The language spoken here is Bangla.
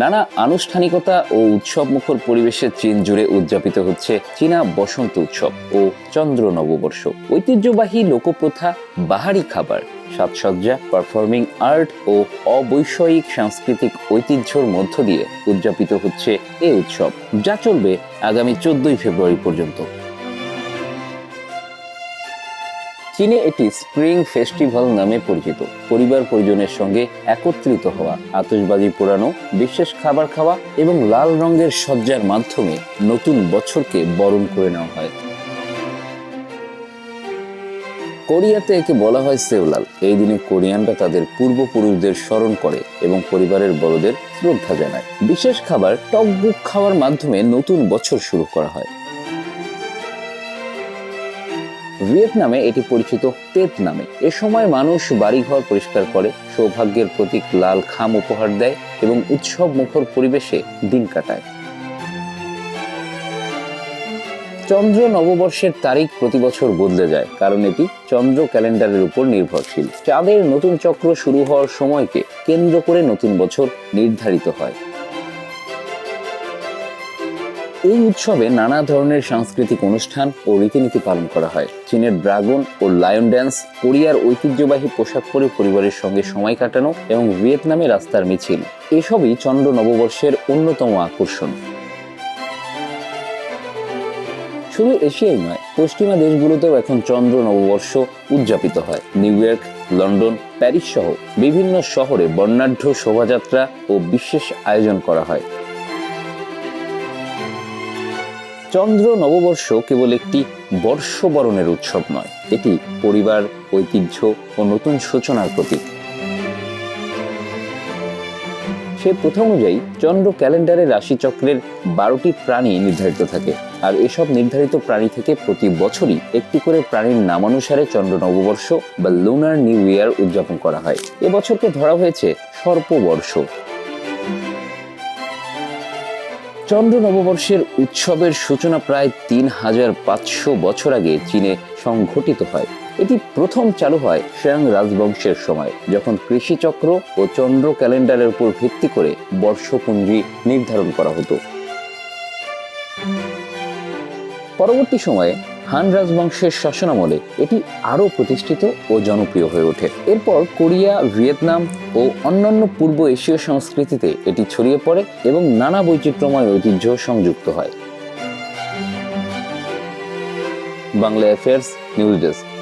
নানা আনুষ্ঠানিকতা ও উৎসব মুখর পরিবেশে চীন জুড়ে উদযাপিত হচ্ছে চীনা বসন্ত উৎসব ও চন্দ্র নববর্ষ। ঐতিহ্যবাহী লোকপ্রথা, বাহারি খাবার, সাজসজ্জা, পারফর্মিং আর্ট ও অবৈষয়িক সাংস্কৃতিক ঐতিহ্যর মধ্য দিয়ে উদযাপিত হচ্ছে এই উৎসব, যা চলবে আগামী চোদ্দই ফেব্রুয়ারি পর্যন্ত। চীনে এটি স্প্রিং ফেস্টিভ্যাল নামে পরিচিত। পরিবার পরিজনের সঙ্গে একত্রিত হওয়া, আতশবাজি পোড়ানো, বিশেষ খাবার খাওয়া এবং লাল রঙের সজ্জার মাধ্যমে নতুন বছরকে বরণ করে নেওয়া হয়। কোরিয়াতে একে বলা হয় সেওলাল। এই দিনে কোরিয়ানরা তাদের পূর্বপুরুষদের স্মরণ করে এবং পরিবারের বড়দের শ্রদ্ধা জানায়। বিশেষ খাবার টক বুক খাওয়ার মাধ্যমে নতুন বছর শুরু করা হয়। ভিয়েতনামে এটি পরিচিত তেত নামে। এ সময় মানুষ বাড়িঘর পরিষ্কার করে, সৌভাগ্যের প্রতীক লাল খাম উপহার দেয় এবং উৎসব মুখর পরিবেশে দিন কাটায়। চন্দ্র নববর্ষের তারিখ প্রতি বছর বদলে যায়, কারণ এটি চন্দ্র ক্যালেন্ডারের উপর নির্ভরশীল। চাঁদের নতুন চক্র শুরু হওয়ার সময়কে কেন্দ্র করে নতুন বছর নির্ধারিত হয়। এই উৎসবে নানা ধরনের সাংস্কৃতিক অনুষ্ঠান ও রীতিনীতি পালন করা হয়। চীনের ড্রাগন ও লায়ন ড্যান্স, কোরিয়ার ঐতিহ্যবাহী পোশাক পরে পরিবারের সঙ্গে সময় কাটানো এবং ভিয়েতনামে রাস্তার মিছিল। এসবই চন্দ্র নববর্ষের অন্যতম আকর্ষণ। শুধু এশিয়াই নয়, পশ্চিমা দেশগুলোতেও এখন চন্দ্র নববর্ষ উদযাপিত হয়। নিউ ইয়র্ক, লন্ডন, প্যারিস সহ বিভিন্ন শহরে বর্ণাঢ্য শোভাযাত্রা ও বিশেষ আয়োজন করা হয়। চন্দ্র নববর্ষ কেবল একটি বর্ষবরণের উৎসব নয়, এটি পরিবার, ঐতিহ্য ও নতুন সূচনার প্রতীক। সেই প্রথা অনুযায়ী চন্দ্র ক্যালেন্ডারে রাশিচক্রের বারোটি প্রাণী নির্ধারিত থাকে, আর এসব নির্ধারিত প্রাণী থেকে প্রতি বছরই একটি করে প্রাণীর নামানুসারে চন্দ্র নববর্ষ বা লুনার নিউ ইয়ার উদযাপন করা হয়। এবছরকে ধরা হয়েছে সর্পবর্ষ। চন্দ্র নববর্ষের উৎসবের সূচনা প্রায় তিন হাজার পাঁচশো বছর আগে চীনে সংঘটিত হয়। এটি প্রথম চালু হয় শ্যাং রাজবংশের সময়, যখন কৃষিচক্র ও চন্দ্র ক্যালেন্ডারের উপর ভিত্তি করে বর্ষপুঞ্জি নির্ধারণ করা হতো। পরবর্তী সময়ে হান রাজবংশের শাসনামলে এটি আরও প্রতিষ্ঠিত ও জনপ্রিয় হয়ে ওঠে। এরপর কোরিয়া, ভিয়েতনাম ও অন্যান্য পূর্ব এশীয় সংস্কৃতিতে এটি ছড়িয়ে পড়ে এবং নানা বৈচিত্র্যময় ঐতিহ্য সংযুক্ত হয়। Bangla affairs news desk